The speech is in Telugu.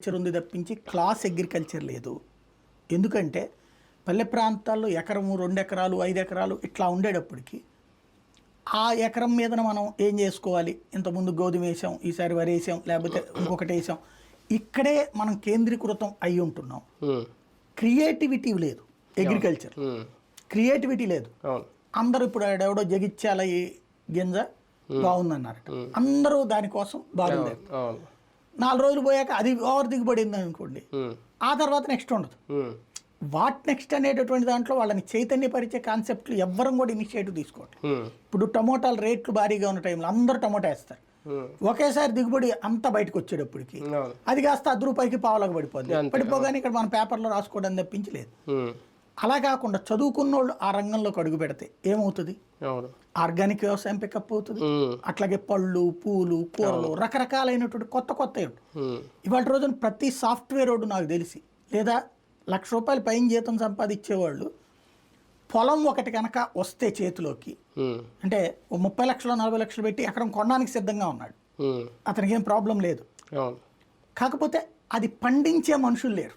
అగ్రికల్చర్ ఉంది తప్పించి క్లాస్ అగ్రికల్చర్ లేదు. ఎందుకంటే పల్లె ప్రాంతాల్లో ఎకరము రెండు ఎకరాలు ఐదు ఎకరాలు ఇట్లా ఉండేటప్పటికి ఆ ఎకరం మీదన మనం ఏం చేసుకోవాలి? ఇంతకుముందు గోధుమ వేసాం ఈసారి వరి వేసాం లేకపోతే ఇంకొకటి వేసాం. ఇక్కడే మనం కేంద్రీకృతం అయి ఉంటున్నాం. క్రియేటివిటీ లేదు అగ్రికల్చర్ క్రియేటివిటీ లేదు. అందరూ ఇప్పుడు ఎవడో జగిత్యాల ఈ గింజ బాగుందన్నారట. అందరూ దానికోసం బాగుంది నాలుగు రోజులు పోయాక అది ఓవర్ దిగుబడింది అనుకోండి. ఆ తర్వాత నెక్స్ట్ ఉండదు. వాట్ నెక్స్ట్ అనేటటువంటి దాంట్లో వాళ్ళని చైతన్యపరిచే కాన్సెప్ట్లు ఎవ్వరం కూడా ఇనిషియేటివ్ తీసుకోవట్లేదు ఇప్పుడు టమోటాలు రేట్లు భారీగా ఉన్న టైంలో అందరూ టమోటా వేస్తారు. ఒకేసారి దిగుబడి అంతా బయటకు వచ్చేటప్పటికి అది కాస్త అర్ధ రూపాయికి పావులకు పడిపోద్ది. పడిపోగానే ఇక్కడ మన పేపర్లో రాసుకోవడం తప్పించి లేదు ఉమ్, అలా కాకుండా చదువుకున్నోళ్ళు ఆ రంగంలోకి అడుగు పెడితే ఏమవుతుంది? ఆర్గానిక్ వ్యవసాయం పికప్ అవుతుంది. అట్లాగే పళ్ళు పూలు కూరలు రకరకాలైనటువంటి కొత్త కొత్త ఇవాళ రోజున ప్రతి సాఫ్ట్వేర్ వాడు నాకు తెలిసి లేదా లక్ష రూపాయలు పైన జీతం సంపాదించేవాళ్ళు పొలం ఒకటి కనుక వస్తే చేతిలోకి అంటే ముప్పై లక్షలు నలభై లక్షలు పెట్టి ఎకరం కొనడానికి సిద్ధంగా ఉన్నాడు. అతనికి ఏం ప్రాబ్లం లేదు. కాకపోతే అది పండించే మనుషులు లేరు.